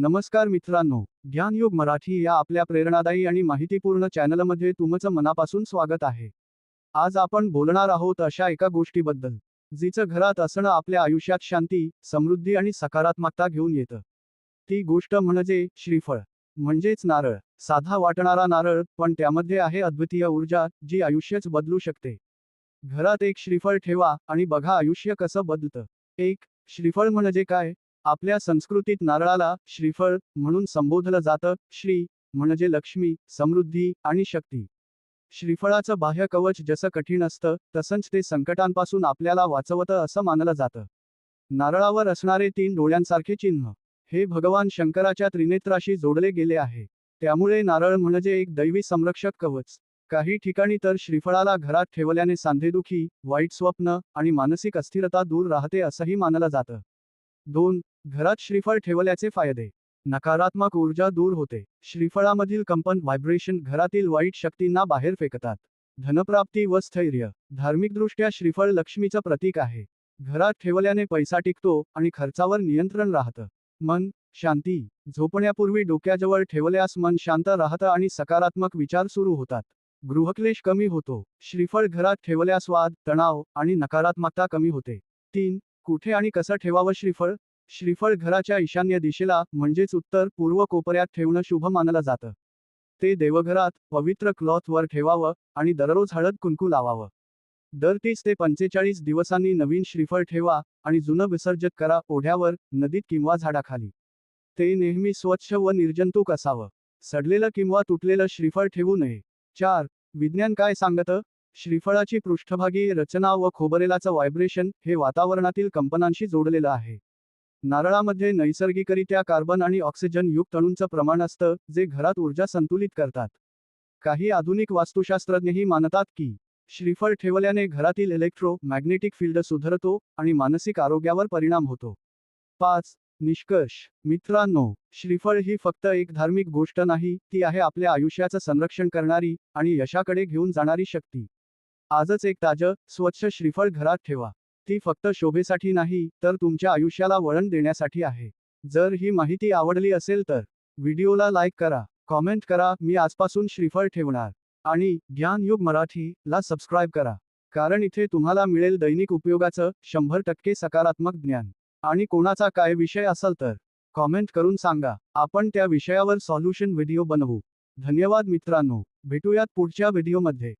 नमस्कार मित्रांनो ज्ञानयोग मराठी या आपल्या प्रेरणादायी आणि माहितीपूर्ण चॅनलमध्ये तुमचं मनापासून स्वागत आहे. आज आपण बोलणार आहोत अशा एका गोष्टीबद्दल जिचं घरात असणं आपल्या आयुष्यात शांती समृद्धी आणि सकारात्मकता घेऊन येतं. ती गोष्ट म्हणजे श्रीफळ म्हणजेच नारळ. साधा वाटणारा नारळ पण त्यामध्ये आहे अद्वितीय ऊर्जा जी आयुष्यच बदलू शकते. घरात एक श्रीफळ ठेवा आणि बघा आयुष्य कसं बदलतं. एक श्रीफळ म्हणजे काय? आपल्या संस्कृतीत नारळाला श्रीफळ म्हणून संबोधलं जातं. श्री म्हणजे लक्ष्मी समृद्धी आणि शक्ती. श्रीफळाचं बाह्य कवच जसं कठीण असतं तसंच ते संकटांपासून आपल्याला वाचवतं असं मानलं जातं. नारळावर असणारे तीन डोळ्यांसारखे चिन्ह. हे भगवान शंकराच्या त्रिनेत्राशी जोडले गेले आहे. त्यामुळे नारळ म्हणजे एक दैवी संरक्षक कवच. काही ठिकाणी तर श्रीफळाला घरात ठेवल्याने सांधेदुखी वाईट स्वप्न आणि मानसिक अस्थिरता दूर राहते असंही मानलं जातं. दोन घरात श्रीफळ ठेवल्याचे फायदे. नकारात्मक ऊर्जा दूर होते. श्रीफळामधील कंपन व्हायब्रेशन घरातील वाईट शक्तींना बाहेर फेकतात. धनप्राप्ती व स्थैर्य. धार्मिकदृष्ट्या श्रीफळ लक्ष्मीचं प्रतीक आहे. घरात ठेवल्याने पैसा टिकतो आणि खर्चावर नियंत्रण राहतं. मन शांती. झोपण्यापूर्वी डोक्याजवळ ठेवल्यास मन शांत राहतं आणि सकारात्मक विचार सुरू होतात. गृहक्लेश कमी होतो. श्रीफळ घरात ठेवल्यास वाद तणाव आणि नकारात्मकता कमी होते. तीन कुठे आणि कसं ठेवावं श्रीफळ? श्रीफळ घराच्या ईशान्य दिशेला म्हणजेच उत्तर पूर्व कोपऱ्यात ठेवणं शुभ मानलं जातं. ते देवघरात पवित्र क्लॉथवर ठेवावं आणि दररोज हळद कुंकू लावावं. दर तीस ते पंचेचाळीस दिवसांनी नवीन श्रीफळ ठेवा आणि जुनं विसर्जित करा ओढ्यावर नदीत किंवा झाडाखाली. ते नेहमी स्वच्छ व निर्जंतुक असावं. सडलेलं किंवा तुटलेलं श्रीफळ ठेवू नये. चार विज्ञान काय सांगतं? श्रीफळाची पृष्ठभागी रचना व खोबरेलाचं व्हायब्रेशन हे वातावरणातील कंपनांशी जोडलेलं आहे. नारळामध्ये नैसर्गिकरित्या कार्बन आणि ऑक्सिजन युक्त अणूंचं प्रमाण असतं जे घरात ऊर्जा संतुलित करतात. काही आधुनिक वास्तुशास्त्रज्ञही मानतात की श्रीफळ ठेवल्याने घरातील इलेक्ट्रो मॅग्नेटिक फील्ड सुधारतो आणि मानसिक आरोग्यावर परिणाम होतो. पाच निष्कर्ष. मित्रांनो श्रीफळ ही फक्त एक धार्मिक गोष्ट नाही ती आहे आपल्या आयुष्याचं संरक्षण करणारी आणि यशाकडे घेऊन जाणारी शक्ती. आजच एक ताजं स्वच्छ श्रीफळ घरात ठेवा. ती फक्त शोभेसाठी नाही तर तुमच्या आयुष्याला वळण देण्यासाठी आहे. जर ही माहिती आवडली असेल तर व्हिडिओला लाईक करा कॉमेंट करा मी आजपासून श्रीफळ ठेवणार. आणि ज्ञानयुग मराठी ला सबस्क्राईब करा कारण इथे तुम्हाला मिळेल दैनिक उपयोगाचं शंभर टक्के सकारात्मक ज्ञान. आणि कोणाचा काय विषय असेल तर कॉमेंट करून सांगा. आपण त्या विषयावर सॉल्युशन व्हिडिओ बनवू. धन्यवाद मित्रांनो. भेटूयात पुढच्या व्हिडिओमध्ये.